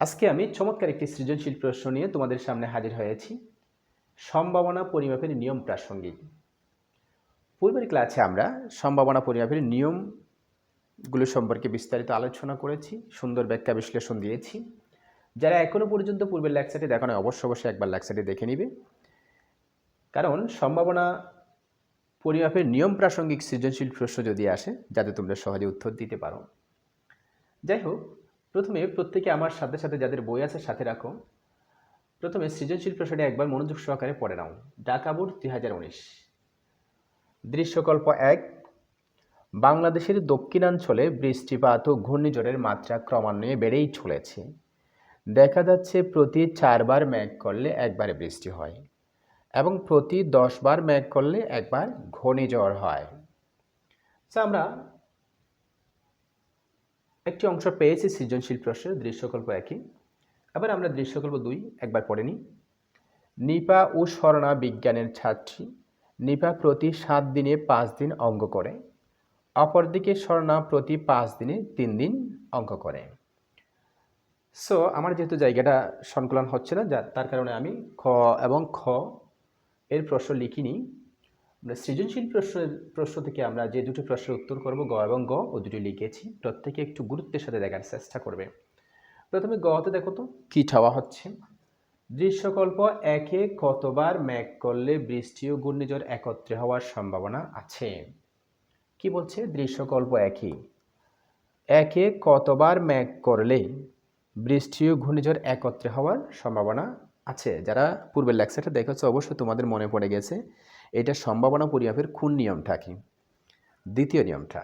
আজকে আমি চমৎকার একটি সৃজনশীল প্রশ্ন নিয়ে তোমাদের সামনে হাজির হয়েছি। সম্ভাবনা পরিমাপের নিয়ম প্রাসঙ্গিক। পূর্বের ক্লাসে আমরা সম্ভাবনা পরিমাপের নিয়মগুলো সম্পর্কে বিস্তারিত আলোচনা করেছি, সুন্দর ব্যাখ্যা বিশ্লেষণ দিয়েছি। যারা এখনও পর্যন্ত পূর্বের লেকচারটি দেখানো অবশ্য অবশ্যই একবার লেকচারটি দেখে নিবে। কারণ সম্ভাবনা পরিমাপের নিয়ম প্রাসঙ্গিক সৃজনশীল প্রশ্ন যদি আসে, যাতে তোমরা সহজে উত্তর দিতে পারো। যাই হোক প্রথমে প্রত্যেকে আমার সাথে সাথে যাদের বই আছে সাথে রাখো। প্রথমে সৃজনশীল প্রশ্নটি একবার মনোযোগ সহকারে পড়ে নাও। ঢাকা বোর্ড দুই হাজার উনিশ। দৃশ্যকল্প এক, বাংলাদেশের দক্ষিণাঞ্চলে বৃষ্টিপাত ও ঘূর্ণিঝড়ের মাত্রা ক্রমান্বয়ে বেড়েই চলেছে। দেখা যাচ্ছে প্রতি চারবার ম্যাগ করলে একবারে বৃষ্টি হয় এবং প্রতি দশবার ম্যাগ করলে একবার ঘূর্ণিঝড় হয়। আমরা একটি অংশ পেয়েছি সৃজনশীল প্রশ্নের দৃশ্যকল্প একই। আবার আমরা দৃশ্যকল্প দুই একবার পড়ে নিই। নিপা ও স্বর্ণা বিজ্ঞানের ছাত্রী। নিপা প্রতি সাত দিনে পাঁচ দিন অঙ্ক করে। অপরদিকে স্বর্ণা প্রতি পাঁচ দিনে তিন দিন অঙ্ক করে। সো আমার যেহেতু জায়গাটা সংকলন হচ্ছে না, যা তার কারণে আমি খ এবং খ এর প্রশ্ন লিখিনি। আমরা সৃজনশীল প্রশ্নের প্রশ্ন থেকে আমরা যে দুটি প্রশ্নের উত্তর করব গ এবং গ, ও দুটি লিখেছি। প্রত্যেকে একটু গুরুত্বের সাথে দেখার চেষ্টা করবে। প্রথমে গতে দেখো তো, কী চাওয়া হচ্ছে? দৃশ্যকল্প একে কতবার মেঘ করলে বৃষ্টি ও ঘূর্ণিঝড় একত্রে হওয়ার সম্ভাবনা আছে? কি বলছে? দৃশ্যকল্প একই একে কতবার ম্যাক করলে বৃষ্টি ও ঘূর্ণিঝড় একত্রে হওয়ার সম্ভাবনা আছে? যারা পূর্বের লেকচারটা দেখেছ, অবশ্যই তোমাদের মনে পড়ে গেছে। এটা সম্ভাবনা পরিমাপের খুন নিয়ম থাকে। দ্বিতীয় নিয়মটা,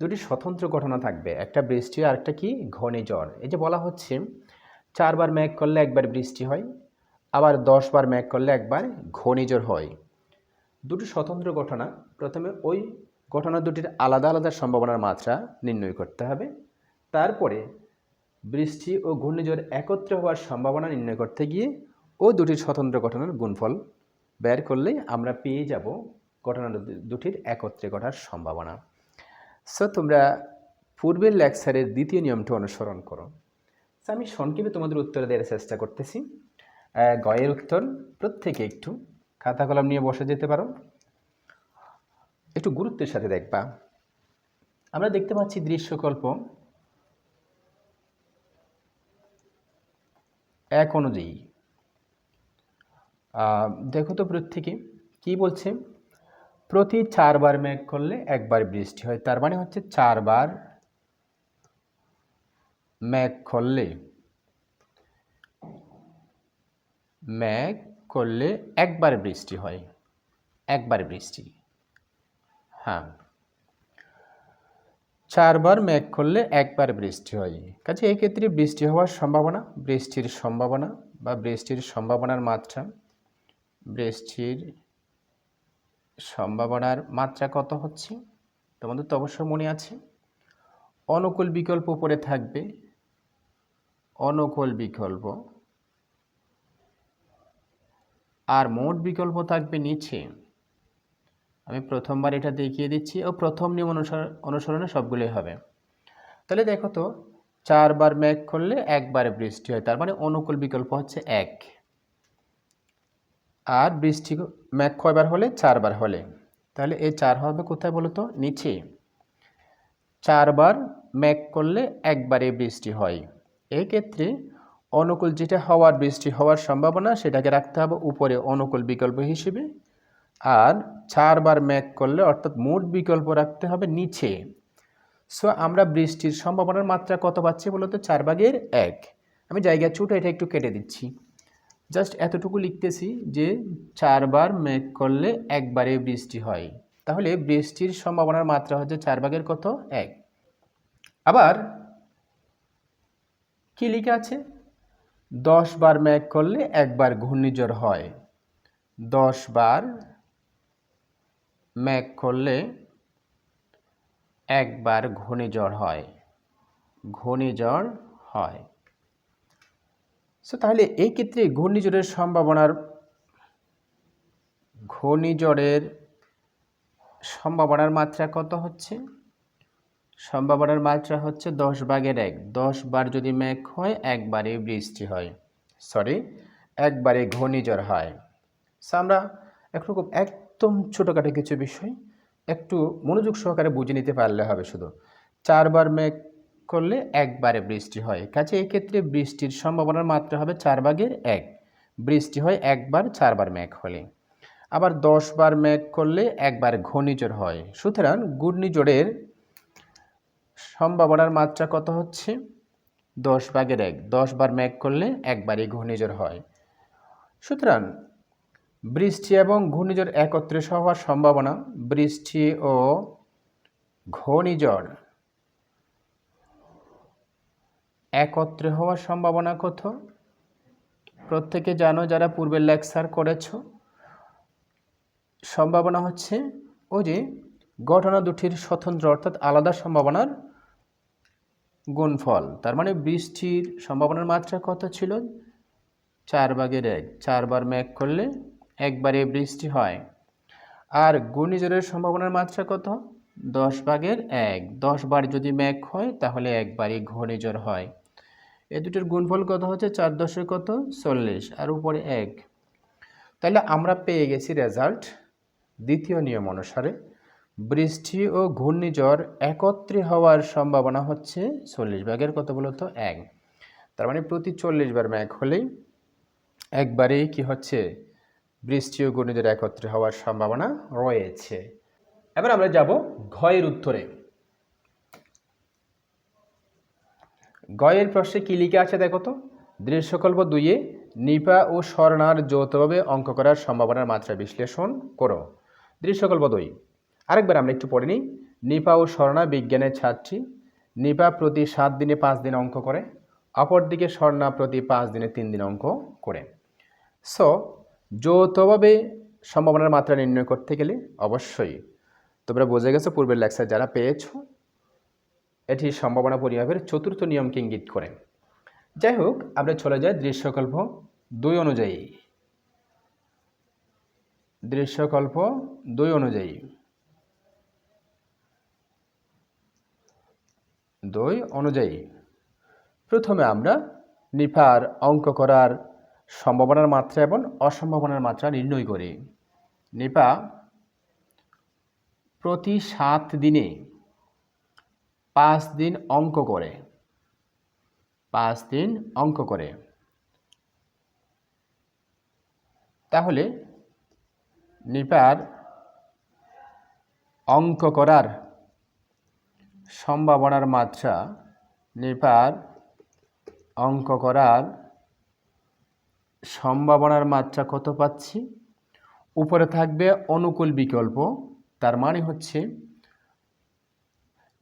দুটি স্বতন্ত্র ঘটনা থাকবে, একটা বৃষ্টি আর একটা কি? ঘূর্ণিঝড় এই যে বলা হচ্ছে, চারবার মেঘ করলে একবার বৃষ্টি হয়, আবার দশবার মেঘ করলে একবার ঘূর্ণিঝড় হয়। দুটি স্বতন্ত্র ঘটনা, প্রথমে ওই ঘটনা দুটির আলাদা আলাদা সম্ভাবনার মাত্রা নির্ণয় করতে হবে, তারপরে বৃষ্টি ও ঘূর্ণিঝড় একত্রে হওয়ার সম্ভাবনা নির্ণয় করতে গিয়ে ও দুটি স্বতন্ত্র ঘটনার গুণফল বের করলেই আমরা পেয়ে যাব ঘটনা দুটির একত্রে ঘটার সম্ভাবনা। সো তোমরা পূর্বের লেকচারের দ্বিতীয় নিয়মটি অনুসরণ করো। So, আমি সংক্ষেপে তোমাদের উত্তর দেওয়ার চেষ্টা করতেছি। গয়ের উত্তর প্রত্যেকে একটু খাতা কলম নিয়ে বসে যেতে পারো। একটু গুরুত্বের সাথে দেখবা। আমরা দেখতে পাচ্ছি দৃশ্যকল্প এক অনুযায়ী। দেখো তো প্রত্যেকে কি বলছে? প্রতি চারবার মেঘ করলে একবার বৃষ্টি হয়। তার মানে হচ্ছে চারবার মেঘ করলে মেঘ করলে একবার বৃষ্টি হয়। একবার বৃষ্টি। হ্যাঁ। চারবার মেঘ করলে একবার বৃষ্টি হয়। কাজে এক্ষেত্রে বৃষ্টি হওয়ার সম্ভাবনা, বৃষ্টির সম্ভাবনা বা বৃষ্টির সম্ভাবনার মাত্রা বৃষ্টির সম্ভাবনার মাত্রা কত হচ্ছে? তোমাদের তো অবশ্যই মনে আছে। অনুকূল বিকল্প উপরে থাকবে। অনুকূল বিকল্প। আর মোট বিকল্প থাকবে নিচে। আমি প্রথমবার এটা দেখিয়ে দিচ্ছি ও প্রথম নিয়ম অনুসরণ অনুসরণে সবগুলোই হবে। তাহলে দেখো তো, চারবার মেঘ করলে একবারে বৃষ্টি হয়। তার মানে অনুকূল বিকল্প হচ্ছে এক। আর বৃষ্টি মেঘ কয়বার হলে? চারবার হলে। তাহলে এই চার হবে কোথায় বলো তো নিচে। চারবার মেঘ করলে একবারে বৃষ্টি হয়। এক্ষেত্রে অনুকূল যেটা হওয়ার, বৃষ্টি হওয়ার সম্ভাবনা, সেটাকে রাখতে হবে উপরে অনুকূল বিকল্প হিসেবে। আর চারবার ম্যাক করলে, অর্থাৎ মোট বিকল্প রাখতে হবে নিচে। সো আমরা বৃষ্টির সম্ভাবনার মাত্রা কত পাচ্ছি বলতো? চার ভাগের এক। আমি জায়গা ছোটো, এটা একটু কেটে দিচ্ছি। জাস্ট এতটুকু লিখতেছি যে চারবার মেঘ করলে একবারে বৃষ্টি হয়। তাহলে বৃষ্টির সম্ভাবনার মাত্রা হচ্ছে চার ভাগের কত? এক। আবার কি লেখা আছে? দশ বার মেঘ করলে একবার ঘূর্ণিঝড় হয়। দশ বার মেঘ করলে একবার ঘূর্ণিঝড় হয়। ঘূর্ণিঝড় হয়। সো তাহলে এই ক্ষেত্রে ঘূর্ণিঝড়ের সম্ভাবনার ঘূর্ণিঝড়ের সম্ভাবনার মাত্রা কত হচ্ছে? সম্ভাবনার মাত্রা হচ্ছে দশ ভাগের এক। দশ বার যদি মেঘ হয় একবারে বৃষ্টি হয়। সরি একবারে ঘূর্ণিঝড় হয়। So, আমরা একরকম একদম ছোটোখাটো কিছু বিষয় একটু মনোযোগ সহকারে বুঝে নিতে পারলে হবে শুধু। চারবার মেঘ করলে একবারে বৃষ্টি হয়। কাছে এই ক্ষেত্রে বৃষ্টির সম্ভাবনার মাত্রা হবে চার ভাগের এক। বৃষ্টি হয় একবার চারবার মেঘ হলে। আবার দশ বার মেঘ করলে একবার ঘূর্ণিঝড় হয়। সুতরাং ঘূর্ণিঝড়ের সম্ভাবনার মাত্রা কত হচ্ছে? দশ ভাগের এক। দশ বার মেঘ করলে একবারই ঘূর্ণিঝড় হয়। সুতরাং বৃষ্টি এবং ঘূর্ণিঝড় একত্রে হওয়ার সম্ভাবনা, বৃষ্টি ও ঘূর্ণিঝড় একত্রে হওয়ার সম্ভাবনা কত প্রত্যেকে জানো যারা পূর্বের লেকচার করেছ। সম্ভাবনা হচ্ছে ওই যে ঘটনা দুটির স্বতন্ত্র অর্থাৎ আলাদা সম্ভাবনার গুণফল। তার মানে বৃষ্টির সম্ভাবনার মাত্রা কত ছিল? চার ভাগের এক। চারবার মেঘ করলে একবারে বৃষ্টি হয়। আর ঘূর্ণিঝড়ের সম্ভাবনার মাত্রা কত? দশ ভাগের এক। দশ বার যদি ম্যাক হয় তাহলে একবারই ঘূর্ণিঝড় হয়। এ দুটোর গুণফল কত হচ্ছে? চার দশে কত? চল্লিশ। আর উপরে এক। তাহলে আমরা পেয়ে গেছি রেজাল্ট দ্বিতীয় নিয়ম অনুসারে। বৃষ্টি ও ঘূর্ণিঝড় একত্রে হওয়ার সম্ভাবনা হচ্ছে চল্লিশ ভাগের কত বলতো এক। তার মানে প্রতি চল্লিশ বার হলেই একবারেই কি হচ্ছে? বৃষ্টি ও ঘূর্ণিঝড় একত্রে হওয়ার সম্ভাবনা রয়েছে। এবার আমরা যাব ঘয়ের উত্তরে। গয়ের প্রশ্নে কী লিখে আছে দেখো তো? দৃশ্যকল্প দুইয়ে নিপা ও স্বর্ণার যৌথভাবে অঙ্ক করার সম্ভাবনার মাত্রা বিশ্লেষণ করো। দৃশ্যকল্প দুই। আরেকবার আমরা একটু পড়ে নিই। নিপা ও স্বর্ণা বিজ্ঞানের ছাত্রী। নিপা প্রতি সাত দিনে পাঁচ দিন অঙ্ক করে। অপরদিকে স্বর্ণা প্রতি পাঁচ দিনে তিন দিন অঙ্ক করে। সো, যৌথভাবে সম্ভাবনার মাত্রা নির্ণয় করতে গেলে অবশ্যই তোমরা বুঝে গেছো পূর্বের লেকচার যারা পেয়েছ। এটি সম্ভাবনা পরিমাপের চতুর্থ নিয়মকে ইঙ্গিত করে। যাই হোক আমরা চলে যাই দৃশ্যকল্প দুই অনুযায়ী। দৃশ্যকল্প দুই অনুযায়ী। দুই অনুযায়ী। প্রথমে আমরা নিফার অঙ্ক করার সম্ভাবনার মাত্রা এবং অসম্ভাবনার মাত্রা নির্ণয় করি। নিপা প্রতি সাত দিনে পাঁচ দিন অঙ্ক করে। পাঁচ দিন অঙ্ক করে। তাহলে নিপার অঙ্ক করার সম্ভাবনার মাত্রা নিপার অঙ্ক করার সম্ভাবনার মাত্রা কত পাচ্ছি? উপরে থাকবে অনুকূল বিকল্প, তার মানে হচ্ছে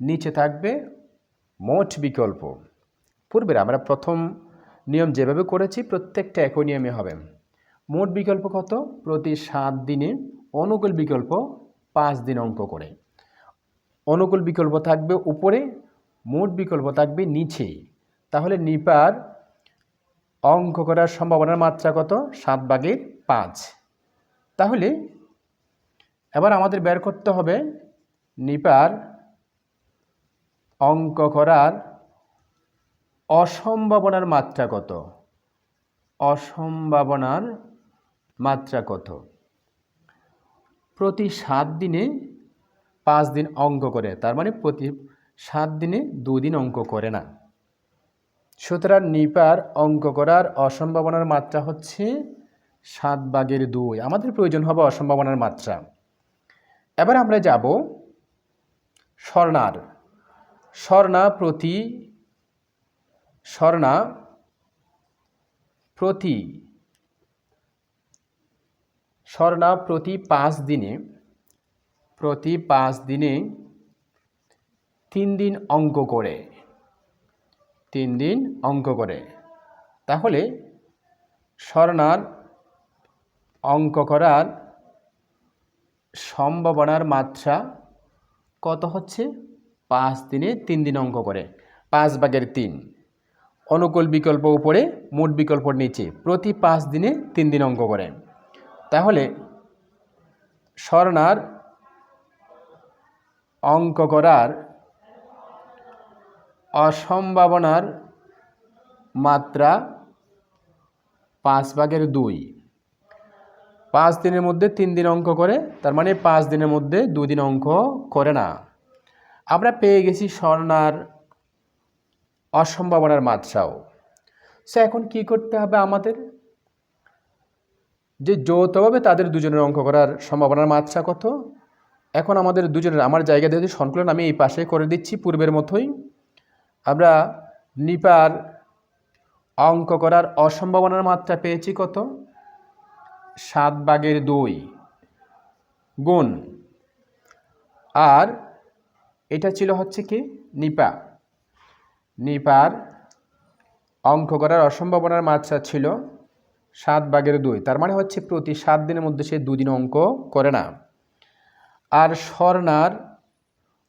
নিচে থাকবে মোট বিকল্প। পূর্বের আমরা প্রথম নিয়ম যেভাবে করেছি প্রত্যেকটা একই নিয়মে হবে। মোট বিকল্প কত? প্রতি সাত দিনে অনুকূল বিকল্প পাঁচ দিন অঙ্ক করে। অনুকূল বিকল্প থাকবে উপরে, মোট বিকল্প থাকবে নিচে। তাহলে নিপার অঙ্ক করার সম্ভাবনার মাত্রা কত? সাত ভাগের পাঁচ। তাহলে এবার আমাদের বের করতে হবে নিপার অঙ্ক করার অসম্ভাবনার মাত্রা কত? অসম্ভাবনার মাত্রা কত? প্রতি সাত দিনে পাঁচ দিন অঙ্ক করে, তার মানে প্রতি সাত দিনে দুদিন অঙ্ক করে না। সুতরাং নিপার অঙ্ক করার অসম্ভাবনার মাত্রা হচ্ছে সাত বাগের দুই। আমাদের প্রয়োজন হবে অসম্ভাবনার মাত্রা। এবার আমরা যাব স্বর্ণার। স্বর্ণা প্রতি স্বর্ণা প্রতি স্বর্ণা প্রতি পাঁচ দিনে, প্রতি পাঁচ দিনে তিন দিন অঙ্ক করে, তিন দিন অঙ্ক করে। তাহলে স্বর্ণার অঙ্ক করার সম্ভাবনার মাত্রা কত হচ্ছে? পাঁচ দিনে তিন দিন অঙ্ক করে। পাঁচ ভাগের তিন। অনুকূল বিকল্প উপরে, মোট বিকল্প নিচে। প্রতি পাঁচ দিনে তিন দিন অঙ্ক করে। তাহলে স্বর্ণার অঙ্ক করার অসম্ভাবনার মাত্রা পাঁচ ভাগের দুই। পাঁচ দিনের মধ্যে তিন দিন অঙ্ক করে, তার মানে পাঁচ দিনের মধ্যে দুই দিন অঙ্ক করে না। আমরা পেয়ে গেছি স্বর্ণার অসম্ভাবনার মাত্রাও। সে এখন কি করতে হবে আমাদের? যে যৌথভাবে তাদের দুজনের অঙ্ক করার সম্ভাবনার মাত্রা কত? এখন আমাদের দুজনের, আমার জায়গা দিয়ে সংকলন আমি এই পাশে করে দিচ্ছি পূর্বের মতোই, আমরা নিপার অঙ্ক করার অসম্ভাবনার মাত্রা পেয়েছি কত? সাত বাগের দুই গুণ। আর এটা ছিল হচ্ছে কি? নিপা। নিপার অঙ্ক করার অসম্ভাবনার মাত্রা ছিল সাত ভাগের দুই। তার মানে হচ্ছে প্রতি সাত দিনের মধ্যে সে দুদিন অঙ্ক করে না। আর স্বর্ণার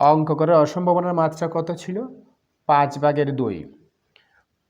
অঙ্ক করার অসম্ভাবনার মাত্রা কত ছিল? পাঁচ ভাগের দুই।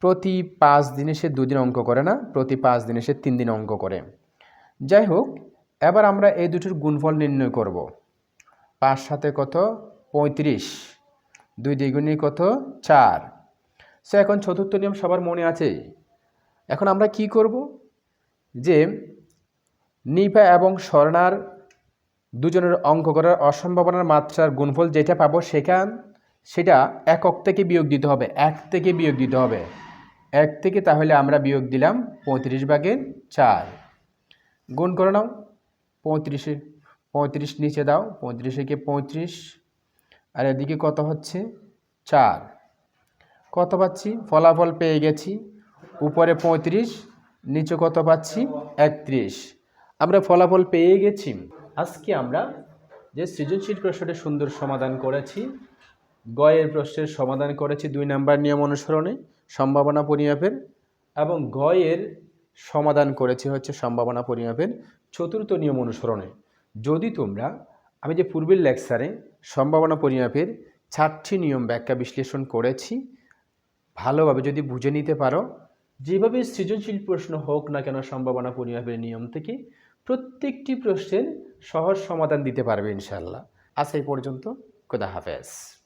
প্রতি পাঁচ দিনে সে দুদিন অঙ্ক করে না, প্রতি পাঁচ দিনে সে তিন দিন অঙ্ক করে। যাই হোক, এবার আমরা এই দুটোর গুণফল নির্ণয় করব। পাঁচ সাথে কত? পঁয়ত্রিশ। দুই দ্বিগুণী কত? চার। সো এখন চতুর্থ নিয়ম সবার মনে আছে। এখন আমরা কি করব? যে নিপা এবং স্বর্ণার দুজনের অঙ্ক করার অসম্ভাবনার মাত্রার গুণফল যেটা পাবো সেখান, সেটা একক থেকে বিয়োগ দিতে হবে। এক থেকে বিয়োগ দিতে হবে। এক থেকে তাহলে আমরা বিয়োগ দিলাম পঁয়ত্রিশ ভাগের চার। গুণ করে নাও। পঁয়ত্রিশে, পঁয়ত্রিশ নিচে দাও। পঁয়ত্রিশে কে পঁয়ত্রিশ? আর এদিকে কত হচ্ছে? চার। কত পাচ্ছি? ফলাফল পেয়ে গেছি। উপরে পঁয়ত্রিশ, নিচে কত পাচ্ছি? একত্রিশ। আমরা ফলাফল পেয়ে গেছি। আজকে আমরা যে সৃজনশীল প্রশ্নটি সুন্দর সমাধান করেছি, গয়ের প্রশ্নের সমাধান করেছি দুই নাম্বার নিয়ম অনুসরণে, সম্ভাবনা পরিমাপের, এবং গয়ের সমাধান করেছি হচ্ছে সম্ভাবনা পরিমাপের চতুর্থ নিয়ম অনুসরণে। যদি তোমরা আমি যে পূর্বের লেকচারে সম্ভাবনা পরিমাপের চারটি নিয়ম ব্যাখ্যা বিশ্লেষণ করেছি, ভালোভাবে যদি বুঝে নিতে পারো, যেভাবে সৃজনশীল প্রশ্ন হোক না কেন সম্ভাবনা পরিমাপের নিয়ম থেকে প্রত্যেকটি প্রশ্নের সহজ সমাধান দিতে পারবে ইনশাল্লাহ আজ এই পর্যন্ত, খোদা হাফেজ।